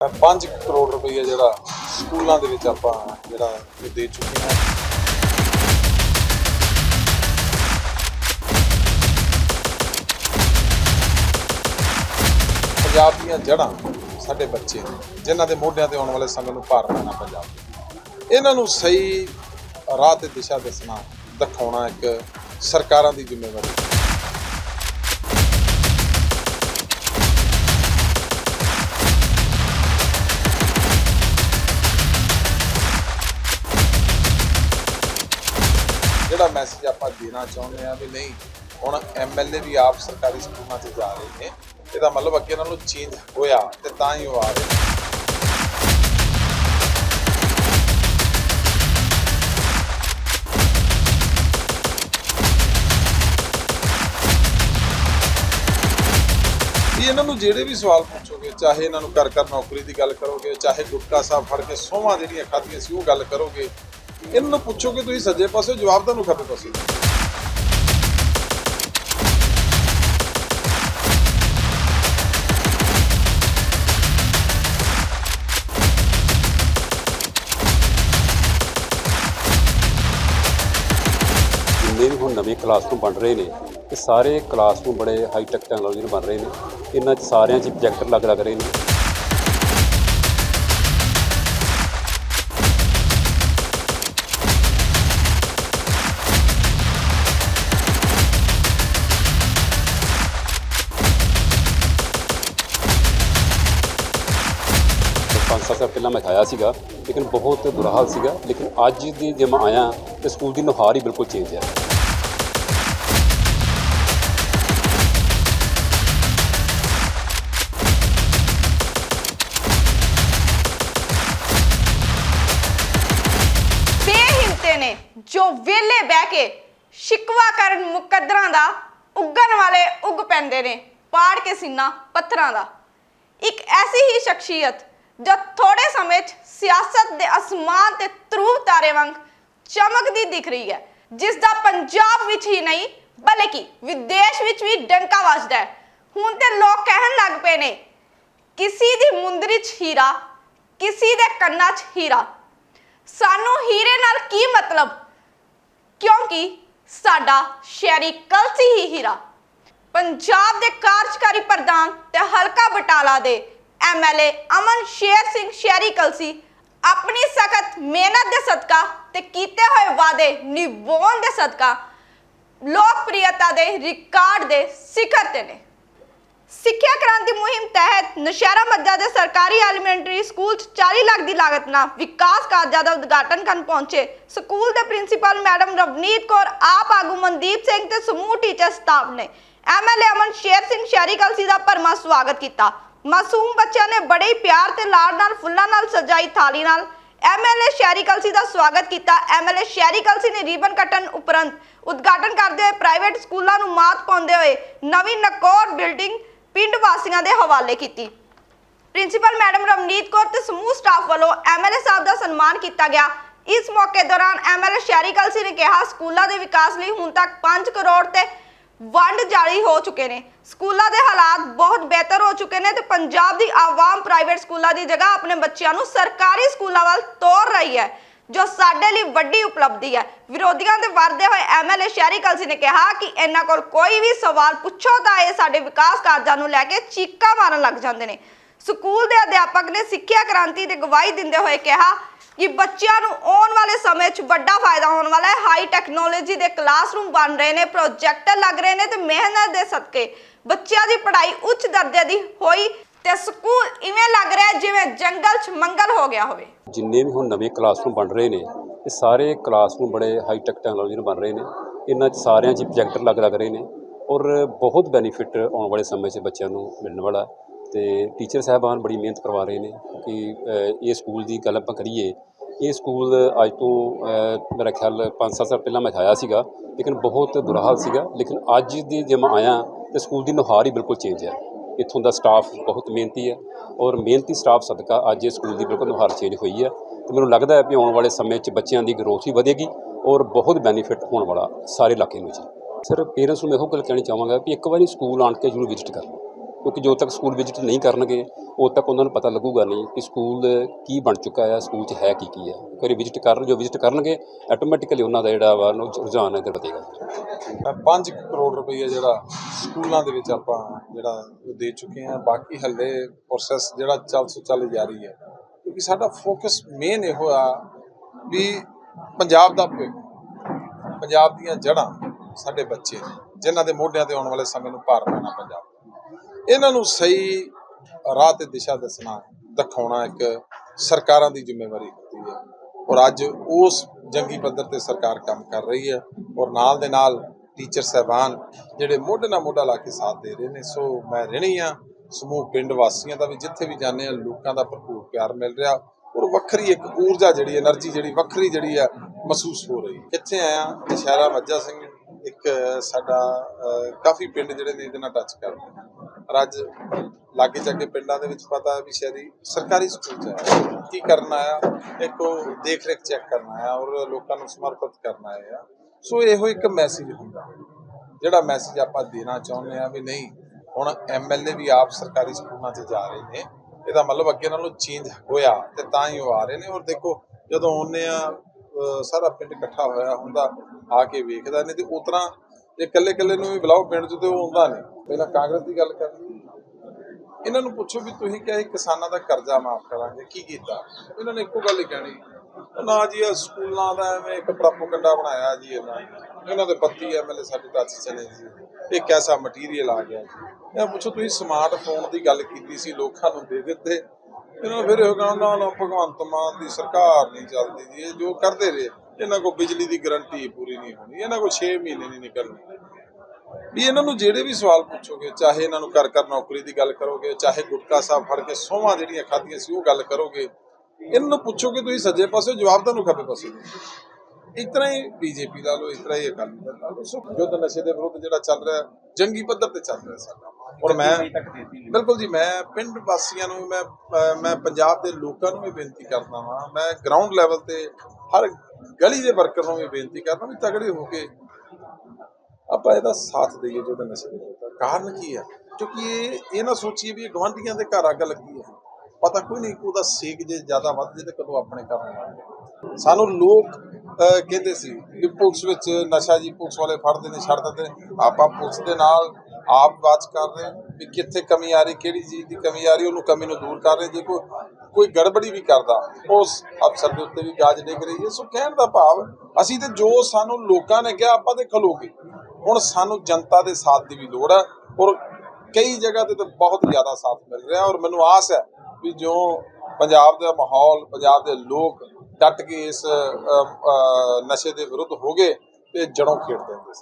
5 ਕਰੋੜ ਰੁਪਈਆ ਜਿਹੜਾ ਸਕੂਲਾਂ ਦੇ ਵਿੱਚ ਆਪਾਂ ਜਿਹੜਾ ਇਹ ਦੇ ਚੁੱਕੇ ਹਾਂ। ਪੰਜਾਬ ਦੀਆਂ ਜੜ੍ਹਾਂ ਸਾਡੇ ਬੱਚੇ ਨੇ, ਜਿਨ੍ਹਾਂ ਦੇ ਮੋਢਿਆਂ ਤੇ ਆਉਣ ਵਾਲੇ ਸਮੇਂ ਨੂੰ ਭਾਰ ਪੈਣਾ ਪੰਜਾਬ ਇਹਨਾਂ ਨੂੰ ਸਹੀ ਰਾਹ ਤੇ ਦਿਸ਼ਾ ਦੱਸਣਾ, ਦਿਖਾਉਣਾ ਇੱਕ ਸਰਕਾਰਾਂ ਦੀ ਜ਼ਿੰਮੇਵਾਰੀ ਜਿਹੜਾ ਮੈਸੇਜ ਆਪਾਂ ਦੇਣਾ ਚਾਹੁੰਦੇ ਆ ਵੀ ਨਹੀਂ, ਹੁਣ ਐਮਐਲਏ ਵੀ ਆਪ ਸਰਕਾਰੀ ਸਕੂਲਾਂ 'ਚ ਜਾ ਰਹੇ ਨੇ, ਇਹਦਾ ਮਤਲਬ ਅੱਗੇ ਨਾਲੋਂ ਚੇਂਜ ਹੋਇਆ ਤੇ ਤਾਂ ਹੀ ਉਹ ਆ ਰਹੇ ਨੇ। ਵੀ ਇਹਨਾਂ ਨੂੰ ਜਿਹੜੇ ਵੀ ਸਵਾਲ ਪੁੱਛੋਗੇ, ਚਾਹੇ ਇਹਨਾਂ ਨੂੰ ਕਰ ਕਰ ਨੌਕਰੀ ਦੀ ਗੱਲ ਕਰੋਗੇ, ਚਾਹੇ ਗੁਟਕਾ ਸਾਹਿਬ ਫੜ ਕੇ ਸੋਹਾਂ ਜਿਹੜੀਆਂ ਖਾਧੀਆਂ ਸੀ ਉਹ ਗੱਲ ਕਰੋਗੇ ਇਹਨਾਂ ਨੂੰ ਪੁੱਛੋ ਕਿ ਤੁਸੀਂ ਸੱਜੇ ਪਾਸੇ ਜਵਾਬ ਤੁਹਾਨੂੰ ਖੱਬੇ ਪਾਸੇ ਜਿੰਨੇ ਵੀ ਹੁਣ ਨਵੇਂ ਕਲਾਸਰੂਮ ਬਣ ਰਹੇ ਨੇ, ਇਹ ਸਾਰੇ ਕਲਾਸਰੂਮ ਬੜੇ ਹਾਈ ਟੈਕ ਟੈਕਨੋਲੋਜੀ ਨਾਲ ਬਣ ਰਹੇ ਨੇ। ਇਹਨਾਂ 'ਚ ਸਾਰਿਆਂ 'ਚ ਪ੍ਰੋਜੈਕਟਰ ਲੱਗ ਲੱਗ ਰਹੇ ਨੇ। ਪਹਿਲਾਂ ਮੈਂ ਖਾਇਆ ਸੀਗਾ, ਲੇਕਿਨ ਬਹੁਤ ਬੁਰਾ ਹਾਲ ਸੀਗਾ, ਲੇਕਿਨ ਅੱਜ ਦੀ ਜੇ ਮੈਂ ਆਇਆ, ਤੇ ਸਕੂਲ ਦੀ ਨੁਹਾਰ ਹੀ ਬਿਲਕੁਲ ਚੇਂਜ ਹੈ ਬੇਹਿੰਤੇ ਨੇ ਜੋ ਵਿਹਲੇ ਬਹਿ ਕੇ ਸ਼ਿਕਵਾ ਕਰਨ ਮੁਕੱਦਰਾਂ ਦਾ ਉੱਗਣ ਵਾਲੇ ਉੱਗ ਪੈਂਦੇ ਨੇ, ਪਾੜ ਕੇ ਸੀਨਾ ਪੱਥਰਾਂ ਦਾ। ਇੱਕ ਐਸੀ ਹੀ ਸ਼ਖਸੀਅਤ ਜੋ ਥੋੜੇ ਸਮੇਂ 'ਚ ਸਿਆਸਤ ਦੇ ਅਸਮਾਨ ਤੇ ਧਰੂਵ ਤਾਰੇ ਵਾਂਗ ਚਮਕਦੀ ਦਿਖ ਰਹੀ ਹੈ, ਜਿਸ ਦਾ ਪੰਜਾਬ ਵਿੱਚ ਹੀ ਨਹੀਂ ਬਲਕਿ ਵਿਦੇਸ਼ ਵਿੱਚ ਵੀ ਡੰਕਾ ਵੱਜਦਾ ਹੈ। ਹੁਣ ਤੇ ਲੋਕ ਕਹਿਣ ਲੱਗ ਪਏ ਨੇ, ਕਿਸੇ ਦੀ ਮੁੰਦਰੀ 'ਚ ਹੀਰਾ, ਕਿਸੇ ਦੇ ਕੰਨਾਂ 'ਚ ਹੀਰਾ। ਸਾਨੂੰ ਹੀਰੇ ਨਾਲ ਕੀ ਮਤਲਬ? ਕਿਉਂਕਿ ਸਾਡਾ ਸ਼ਹਿਰੀ ਕਲਸੀ ਹੀ ਹੀਰਾ। ਪੰਜਾਬ ਦੇ ਕਾਰਜਕਾਰੀ ਪ੍ਰਧਾਨ ਤੇ ਹਲਕਾ ਬਟਾਲਾ ਦੇ ਐਮਐਲਏ ਅਮਨ ਸ਼ੇਰ ਸਿੰਘ ਸ਼ਹਿਰੀ ਕਲਸੀ ਆਪਣੀ ਸਖਤ ਮਿਹਨਤ ਦੇ ਸਦਕਾ ਤੇ ਕੀਤੇ ਹੋਏ ਵਾਅਦੇ ਨਿਭਾਉਣ ਦੇ ਸਦਕਾ ਲੋਕਪ੍ਰਿਯਤਾ ਦੇ ਰਿਕਾਰਡ ਦੇ ਸਿਖਰ ਤੇ ਨੇ। ਸਿੱਖਿਆ ਕ੍ਰਾਂਤੀ ਮੁਹਿੰਮ ਤਹਿਤ ਨਸ਼ਹਿਰਾ ਮੱਜਾ ਦੇ ਸਰਕਾਰੀ ਐਲੀਮੈਂਟਰੀ ਸਕੂਲ 'ਚ 40 ਲੱਖ ਦੀ ਲਾਗਤ ਨਾਲ ਵਿਕਾਸ ਕਾਰਜਾਂ ਦਾ ਉਦਘਾਟਨ ਕਰਨ ਪਹੁੰਚੇ ਸਕੂਲ ਦੇ ਪ੍ਰਿੰਸੀਪਲ ਮੈਡਮ ਰਵਨੀਤ ਕੌਰ, ਆਪ ਆਗੂ ਮਨਦੀਪ ਸਿੰਘ ਤੇ ਸਮੂਹ ਟੀਚਰ ਸਟਾਫ ਨੇ। ਐਮਐਲਏ ਅਮਨ ਸ਼ੇਰ ਸਿੰਘ ਸ਼ਹਿਰੀ ਕਲਸੀ ਦਾ ਭਰਮਾ ਸਵਾਗਤ ਕੀਤਾ। ਮਾਸੂਮ ਬੱਚਿਆਂ ਨੇ ਬੜੇ ਹੀ ਪਿਆਰ ਤੇ ਲਾਡ ਨਾਲ, ਫੁੱਲਾਂ ਨਾਲ ਸਜਾਈ ਥਾਲੀ ਨਾਲ। ਐਮਐਲਏ ਸ਼ਹਿਰੀ ਕਲਸੀ ਦਾ ਸਵਾਗਤ ਕੀਤਾ। ਐਮਐਲਏ ਸ਼ਹਿਰੀ ਕਲਸੀ ਨੇ ਰੀਬਨ ਕੱਟਣ ਉਪਰੰਤ ਉਦਘਾਟਨ ਕਰਦੇ ਹੋਏ ਪ੍ਰਾਈਵੇਟ ਸਕੂਲਾਂ ਨੂੰ ਮਾਤ ਪਾਉਂਦੇ ਹੋਏ ਨਵੀਂ ਨਕੌਰ ਬਿਲਡਿੰਗ ਪਿੰਡ ਵਾਸੀਆਂ ਦੇ ਹਵਾਲੇ ਕੀਤੀ। ਪ੍ਰਿੰਸੀਪਲ ਮੈਡਮ ਰਵਨੀਤ ਕੌਰ ਤੇ ਸਮੂਹ ਸਟਾਫ ਵੱਲੋਂ ਐਮਐਲਏ ਸਾਹਿਬ ਦਾ ਸਨਮਾਨ ਕੀਤਾ ਗਿਆ। ਇਸ ਮੌਕੇ ਦੌਰਾਨ ਐਮਐਲਏ ਸ਼ਹਿਰੀ ਕਲਸੀ ਨੇ ਕਿਹਾ, ਸਕੂਲਾਂ ਦੇ ਵਿਕਾਸ ਲਈ ਹੁਣ ਤੱਕ 5 ਕਰੋੜ ਤੇ ਵੰਡ ਜਾਰੀ ਹੋ ਚੁੱਕੇ ਨੇ। ਸਕੂਲਾਂ ਦੇ ਹਾਲਾਤ ਬਹੁਤ ਬਿਹਤਰ ਹੋ ਚੁੱਕੇ ਨੇ ਤੇ ਪੰਜਾਬ ਦੀ ਆਵਾਮ ਪ੍ਰਾਈਵੇਟ ਸਕੂਲਾਂ ਦੀ ਜਗ੍ਹਾ ਆਪਣੇ ਬੱਚਿਆਂ ਨੂੰ ਸਰਕਾਰੀ ਸਕੂਲਾਂ ਵੱਲ ਤੋਰ ਰਹੀ ਹੈ, ਜੋ ਸਾਡੇ ਲਈ ਵੱਡੀ ਉਪਲਬਧੀ ਹੈ। ਵਿਰੋਧੀਆਂ ਦੇ ਵਰਦੇ ਹੋਏ ਐਮਐਲਏ ਸ਼ਹਿਰੀ ਕਲਸੀ ਨੇ ਕਿਹਾ ਕਿ ਇਹਨਾਂ ਕੋਲ ਕੋਈ ਵੀ ਸਵਾਲ ਪੁੱਛੋ ਤਾਂ ਇਹ ਸਾਡੇ ਵਿਕਾਸ ਕਾਰਜਾਂ ਨੂੰ ਲੈ ਕੇ ਚੀਕਾਂ ਮਾਰਨ ਲੱਗ ਜਾਂਦੇ ਨੇ। ਸਕੂਲ ਦੇ ਅਧਿਆਪਕ ਨੇ ਸਿੱਖਿਆ ਕ੍ਰਾਂਤੀ ਦੀ ਗਵਾਹੀ ਦਿੰਦੇ ਹੋਏ ਕਿਹਾ ਕਿ ਬੱਚਿਆਂ ਨੂੰ ਆਉਣ ਵਾਲੇ ਸਮੇਂ 'ਚ ਵੱਡਾ ਫਾਇਦਾ ਹੋਣ ਵਾਲਾ ਹੈ। ਹਾਈ ਟੈਕਨੋਲੋਜੀ ਦੇ ਕਲਾਸਰੂਮ ਬਣ ਰਹੇ ਨੇ ਪ੍ਰੋਜੈਕਟਰ ਲੱਗ ਰਹੇ ਨੇ ਤੇ ਮਿਹਨਤ ਦੇ ਸਦਕੇ ਬੱਚਿਆਂ ਦੀ ਪੜ੍ਹਾਈ ਉੱਚ ਦਰਜੇ ਦੀ ਹੋਈ ਤੇ ਸਕੂਲ ਇਵੇਂ ਲੱਗ ਰਿਹਾ ਜਿਵੇਂ ਜੰਗਲ 'ਚ ਮੰਗਲ ਹੋ ਗਿਆ ਹੋਵੇ। ਜਿੰਨੇ ਵੀ ਹੁਣ ਨਵੇਂ ਕਲਾਸਰੂਮ ਬਣ ਰਹੇ ਨੇ, ਇਹ ਸਾਰੇ ਕਲਾਸਰੂਮ ਬੜੇ ਹਾਈ ਟੈਕ ਟੈਕਨੋਲੋਜੀ ਨਾਲ ਬਣ ਰਹੇ ਨੇ। ਇਹਨਾਂ 'ਚ ਸਾਰਿਆਂ 'ਚ ਪ੍ਰੋਜੈਕਟਰ ਲੱਗ ਲੱਗ ਰਹੇ ਨੇ ਔਰ ਬਹੁਤ ਬੈਨੀਫਿਟ ਆਉਣ ਵਾਲੇ ਸਮੇਂ 'ਚ ਬੱਚਿਆਂ ਨੂੰ ਮਿਲਣ ਵਾਲਾ ਤੇ ਟੀਚਰ ਸਾਹਿਬਾਨ ਬੜੀ ਮਿਹਨਤ ਕਰਵਾ ਰਹੇ ਨੇ ਕਿ ਇਹ ਸਕੂਲ ਦੀ ਗੱਲ ਆਪਾਂ ਕਰੀਏ ਇਹ ਸਕੂਲ ਅੱਜ ਤੋਂ ਮੇਰਾ ਖਿਆਲ 5-7 ਸਾਲ ਪਹਿਲਾਂ ਮੈਂ ਖਾਇਆ ਸੀਗਾ, ਲੇਕਿਨ ਬਹੁਤ ਬੁਰਾ ਹਾਲ ਸੀਗਾ। ਲੇਕਿਨ ਅੱਜ ਦੀ ਜੇ ਮੈਂ ਆਇਆ, ਤੇ ਸਕੂਲ ਦੀ ਨੁਹਾਰ ਹੀ ਬਿਲਕੁਲ ਚੇਂਜ ਹੈ। ਇੱਥੋਂ ਦਾ ਸਟਾਫ ਬਹੁਤ ਮਿਹਨਤੀ ਹੈ ਔਰ ਮਿਹਨਤੀ ਸਟਾਫ ਸਦਕਾ ਅੱਜ ਇਹ ਸਕੂਲ ਦੀ ਬਿਲਕੁਲ ਨੁਹਾਰ ਚੇਂਜ ਹੋਈ ਹੈ। ਤੇ ਮੈਨੂੰ ਲੱਗਦਾ ਹੈ ਕਿ ਆਉਣ ਵਾਲੇ ਸਮੇਂ 'ਚ ਬੱਚਿਆਂ ਦੀ ਗਰੋਥ ਹੀ ਵਧੇਗੀ ਔਰ ਬਹੁਤ ਬੈਨੀਫਿਟ ਹੋਣ ਵਾਲਾ ਸਾਰੇ ਇਲਾਕੇ ਨੂੰ ਜੀ। ਸਰ ਪੇਰੈਂਟਸ ਨੂੰ ਮੈਂ ਇਹੋ ਗੱਲ ਕਹਿਣੀ ਚਾਹਾਂਗਾ ਕਿ ਇੱਕ ਵਾਰੀ ਸਕੂਲ ਆਣ ਕੇ ਜ਼ਰੂਰ ਵਿਜ਼ਿਟ ਕਰਨ ਕਿਉਂਕਿ ਜਦੋਂ ਤੱਕ ਸਕੂਲ ਵਿਜ਼ਿਟ ਨਹੀਂ ਕਰਨਗੇ ਉਦੋਂ ਤੱਕ ਉਹਨਾਂ ਨੂੰ ਪਤਾ ਲੱਗੂਗਾ ਨਹੀਂ ਕਿ ਸਕੂਲ ਕੀ ਬਣ ਚੁੱਕਾ ਹੈ ਸਕੂਲ 'ਚ ਹੈ ਕੀ ਕੀ ਹੈ ਇੱਕ ਵਾਰੀ ਵਿਜ਼ਿਟ ਕਰਨ, ਜੋ ਵਿਜ਼ਿਟ ਕਰਨਗੇ ਆਟੋਮੈਟਿਕਲੀ ਉਹਨਾਂ ਦਾ ਜਿਹੜਾ ਵਾ, ਉਹਨੂੰ ਰੁਝਾਨ ਇੱਧਰ ਵਧੇਗਾ। 5 ਕਰੋੜ ਰੁਪਏ ਜਿਹੜਾ ਸਕੂਲਾਂ ਦੇ ਵਿੱਚ ਆਪਾਂ ਜਿਹੜਾ ਉਹ ਦੇ ਚੁੱਕੇ ਹਾਂ। ਬਾਕੀ ਹੱਲੇ ਪ੍ਰੋਸੈਸ ਜਿਹੜਾ ਚੱਲ ਸੋ ਚੱਲ ਜਾਰੀ ਹੈ। ਕਿਉਂਕਿ ਸਾਡਾ ਫੋਕਸ ਮੇਨ ਇਹੋ ਆ ਵੀ ਪੰਜਾਬ ਦਾ ਭਵਿੱਖ, ਪੰਜਾਬ ਦੀਆਂ ਜੜ੍ਹਾਂ ਸਾਡੇ ਬੱਚੇ ਨੇ, ਜਿਨ੍ਹਾਂ ਦੇ ਮੋਢਿਆਂ ਤੇ ਆਉਣ ਵਾਲੇ ਸਮੇਂ ਨੂੰ ਭਾਰ ਪੈਣਾ ਪੰਜਾਬ ਇਹਨਾਂ ਨੂੰ ਸਹੀ ਰਾਹ ਤੇ ਦਿਸ਼ਾ ਦੱਸਣਾ ਦਿਖਾਉਣਾ ਇੱਕ ਸਰਕਾਰਾਂ ਦੀ ਜ਼ਿੰਮੇਵਾਰੀ ਹੁੰਦੀ ਹੈ। ਔਰ ਅੱਜ ਉਸ ਜੰਗੀ ਪੱਧਰ ਤੇ ਸਰਕਾਰ ਕੰਮ ਕਰ ਰਹੀ ਹੈ ਔਰ ਨਾਲ ਦੇ ਨਾਲ ਟੀਚਰ ਸਹਿਬਾਨ ਜਿਹੜੇ ਮੋਢੇ ਨਾਲ ਮੋਢਾ ਲਾ ਕੇ ਸਾਥ ਦੇ ਰਹੇ ਨੇ, ਸੋ ਮੈਂ ਰਹਿਣੀ ਆ ਸਮੂਹ ਪਿੰਡ ਵਾਸੀਆਂ ਦਾ ਵੀ ਜਿੱਥੇ ਵੀ ਜਾਂਦੇ ਆ ਲੋਕਾਂ ਦਾ ਭਰਪੂਰ ਪਿਆਰ ਮਿਲ ਰਿਹਾ ਔਰ ਵੱਖਰੀ ਇੱਕ ਊਰਜਾ ਜਿਹੜੀ એનર્ਜੀ ਜਿਹੜੀ ਵੱਖਰੀ ਜਿਹੜੀ ਆ ਮਹਿਸੂਸ ਹੋ ਰਹੀ ਇੱਥੇ ਆਇਆ ਦਸ਼ਹਿਰਾ ਮੱਜਾ ਸਿੰਘ, ਇੱਕ ਸਾਡਾ ਕਾਫੀ ਪਿੰਡ ਜਿਹੜੇ ਨੇ ਇਹਦੇ ਨਾਲ ਟੱਚ ਕਰਦੇ ਅੱਜ ਲਾਗੇ ਜਾ ਕੇ ਪਿੰਡਾਂ ਦੇ ਵਿੱਚ ਪਤਾ ਹੈ ਵੀ ਸ਼ਹਿਰੀ ਸਰਕਾਰੀ ਸਕੂਲ ਚ ਆਇਆ। ਕੀ ਕਰਨ ਆਇਆ? ਇੱਕ ਉਹ ਦੇਖ ਰੇਖ ਚੈੱਕ ਕਰਨ ਆਇਆ ਔਰ ਲੋਕਾਂ ਨੂੰ ਸਮਰਪਿਤ ਕਰਨ ਆਇਆ ਸੋ ਇਹੋ ਇੱਕ ਮੈਸੇਜ ਹੁੰਦਾ। ਜਿਹੜਾ ਮੈਸੇਜ ਆਪਾਂ ਦੇਣਾ ਚਾਹੁੰਦੇ ਆ ਵੀ ਨਹੀਂ, ਹੁਣ ਐਮਐਲਏ ਵੀ ਆਪ ਸਰਕਾਰੀ ਸਕੂਲਾਂ 'ਚ ਜਾ ਰਹੇ ਨੇ। ਇਹਦਾ ਮਤਲਬ ਅੱਗੇ ਨਾਲੋਂ ਚੇਂਜ ਹੋਇਆ ਤੇ ਤਾਂ ਹੀ ਉਹ ਆ ਰਹੇ ਨੇ। ਔਰ ਦੇਖੋ, ਜਦੋਂ ਆਉਂਦੇ ਆ ਸਾਰਾ ਪਿੰਡ ਇਕੱਠਾ ਹੋਇਆ ਹੁੰਦਾ, ਆ ਕੇ ਵੇਖਦਾ। ਨੇ ਤੇ ਉਤਰਾ ਜੇ ਇਕੱਲੇ ਇਕੱਲੇ ਨੂੰ ਵੀ ਬੁਲਾਓ, ਪਿੰਡ 'ਚ ਤੇ ਉਹ ਆਉਂਦਾ ਨਹੀਂ। ਪਹਿਲਾਂ ਕਾਂਗਰਸ ਦੀ ਗੱਲ ਕਰਨੀ। ਇਹਨਾਂ ਨੂੰ ਪੁੱਛੋ ਵੀ ਤੁਸੀਂ ਕਹੇ ਕਿਸਾਨਾਂ ਦਾ ਕਰਜ਼ਾ ਮਾਫ ਕਰਾਂਗੇ, ਕੀ ਕੀਤਾ? ਇਹਨਾਂ ਨੇ ਇੱਕੋ ਗੱਲ ਹੀ ਕਹਿਣੀ, ਨਾ ਜੀ ਇਹ ਸਕੂਲਾਂ ਦਾ ਐਵੇਂ ਇੱਕ ਪ੍ਰੋਪਗੈਂਡਾ ਬਣਾਇਆ ਜੀ ਇਹਨਾਂ ਨੇ। ਇਹਨਾਂ ਦੇ 32 ਐਮਐਲਏ ਸਾਡੇ ਟੱਚ ਚਲੇ ਜੀ। ਇਹ ਕੈਸਾ ਮਟੀਰੀਅਲ ਆ ਗਿਆ ਜੀ। ਇਹ ਪੁੱਛੋ ਤੁਸੀਂ ਸਮਾਰਟਫੋਨ ਦੀ ਗੱਲ ਕੀਤੀ ਸੀ, ਲੋਕਾਂ ਨੂੰ ਦੇ ਦਿੱਤੇ। ਇਹਨਾਂ ਫਿਰ ਇਹ ਕਹਿੰਦਾ ਨਾ ਨਾ, ਭਗਵੰਤ ਮਾਨ ਦੀ ਸਰਕਾਰ ਨਹੀਂ ਚੱਲਦੀ ਜੀ, ਇਹ ਜੋ ਕਰਦੇ ਰਹੇ, ਇਹਨਾਂ ਕੋਲ ਬਿਜਲੀ ਦੀ ਗਰੰਟੀ ਪੂਰੀ ਨਹੀਂ ਹੋਣੀ, ਇਹਨਾਂ ਕੋਲ 6 ਮਹੀਨੇ ਨਹੀਂ ਨਿਕਲਣੇ। ਵੀ ਇਹਨਾਂ ਨੂੰ ਜਿਹੜੇ ਵੀ ਸਵਾਲ ਪੁੱਛੋਗੇ ਚਾਹੇ ਇਹਨਾਂ ਨੂੰ ਕਰ ਕਰ ਨੌਕਰੀ ਦੀ ਗੱਲ ਕਰੋਗੇ ਚਾਹੇ ਗੁਟਕਾ ਸਾਹਿਬ ਫੜ ਕੇ ਸੋਹਾਂ ਜਿਹੜੀਆਂ ਖਾਧੀਆਂ ਸੀ ਉਹ ਗੱਲ ਕਰੋਗੇ ਇਹਨਾਂ ਨੂੰ ਪੁੱਛੋਗੇ ਤੁਸੀਂ ਸੱਜੇ ਪਾਸੇ ਜਵਾਬ ਤੁਹਾਨੂੰ ਖੱਬੇ ਪਾਸੇ। ਇਸ ਤਰ੍ਹਾਂ ਹੀ ਬੀਜੇਪੀ ਲਾ ਲਓ ਇਸ ਤਰ੍ਹਾਂ ਹੀ ਅਕਾਲੀ ਦਲ ਲਾ ਸੋ ਯੁੱਧ ਨਸ਼ੇ ਦੇ ਵਿਰੁੱਧ ਜਿਹੜਾ ਚੱਲ ਰਿਹਾ ਜੰਗੀ ਪੱਧਰ ਤੇ ਚੱਲ ਰਿਹਾ ਸਾਡਾ ਔਰ ਮੈਂ ਬਿਲਕੁਲ ਜੀ ਮੈਂ ਪਿੰਡ ਵਾਸੀਆਂ ਨੂੰ ਮੈਂ ਮੈਂ ਪੰਜਾਬ ਦੇ ਲੋਕਾਂ ਨੂੰ ਵੀ ਬੇਨਤੀ ਕਰਦਾ ਹਾਂ ਮੈਂ ਗਰਾਊਂਡ ਲੈਵਲ ਤੇ ਹਰ ਗਲੀ ਦੇ ਵਰਕਰ ਨੂੰ ਵੀ ਬੇਨਤੀ ਕਰਦਾ ਵੀ ਤਗੜੇ ਹੋ ਕੇ ਆਪਾਂ ਇਹਦਾ ਸਾਥ ਦਈਏ ਜੋ ਨਸ਼ੇ ਦੇ ਕਾਰਨ ਕੀ ਹੈ ਕਿਉਂਕਿ ਇਹ ਇਹ ਨਾ ਸੋਚੀਏ ਵੀ ਇਹ ਗਵਾਂਢੀਆਂ ਦੇ ਘਰ ਅੱਗ ਲੱਗੀ ਹੈ ਪਤਾ ਕੋਈ ਨਹੀਂ ਉਹਦਾ ਸੇਕ ਜੇ ਜ਼ਿਆਦਾ ਵੱਧ ਜੇ ਤੇ ਕਦੋਂ ਆਪਣੇ ਘਰ ਨੂੰ ਲੱਗ ਸਾਨੂੰ ਲੋਕ ਕਹਿੰਦੇ ਸੀ ਕਿ ਪੁਲਿਸ ਵਿੱਚ ਨਸ਼ਾ ਜੀ ਪੁਲਿਸ ਵਾਲੇ ਫੜਦੇ ਨੇ, ਛੱਡ ਦਿੰਦੇ ਆਪਾਂ ਪੁਲਿਸ ਦੇ ਨਾਲ ਆਪ ਵਾਚ ਕਰ ਰਹੇ ਹਾਂ ਵੀ ਕਿੱਥੇ ਕਮੀ ਆ ਰਹੀ, ਕਿਹੜੀ ਚੀਜ਼ ਦੀ ਕਮੀ ਆ ਰਹੀ, ਉਹਨੂੰ ਕਮੀ ਨੂੰ ਦੂਰ ਕਰ ਰਹੇ ਜੇ ਕੋਈ ਕੋਈ ਗੜਬੜੀ ਵੀ ਕਰਦਾ, ਉਸ ਅਫਸਰ ਦੇ ਉੱਤੇ ਵੀ ਗਾਜ ਡਿੱਗ ਰਹੀ ਹੈ। ਸੋ ਕਹਿਣ ਦਾ ਭਾਵ, ਅਸੀਂ ਤੇ ਜੋ ਸਾਨੂੰ ਲੋਕਾਂ ਨੇ ਕਿਹਾ, ਆਪਾਂ ਤੇ ਖਲੋਗੇ। ਹੁਣ ਸਾਨੂੰ ਜਨਤਾ ਦੇ ਸਾਥ ਦੀ ਵੀ ਲੋੜ ਹੈ ਔਰ ਕਈ ਜਗ੍ਹਾ ਤੇ ਤਾਂ ਬਹੁਤ ਜ਼ਿਆਦਾ ਸਾਥ ਮਿਲ ਰਿਹਾ ਔਰ ਮੈਨੂੰ ਆਸ ਹੈ ਵੀ ਜੋ ਪੰਜਾਬ ਦਾ ਮਾਹੌਲ, ਪੰਜਾਬ ਦੇ ਲੋਕ ਡਟ ਕੇ ਇਸ ਨਸ਼ੇ ਦੇ ਵਿਰੁੱਧ ਹੋ ਗਏ ਤੇ ਜੜੋਂ ਖੇਡ ਦੇਣਗੇ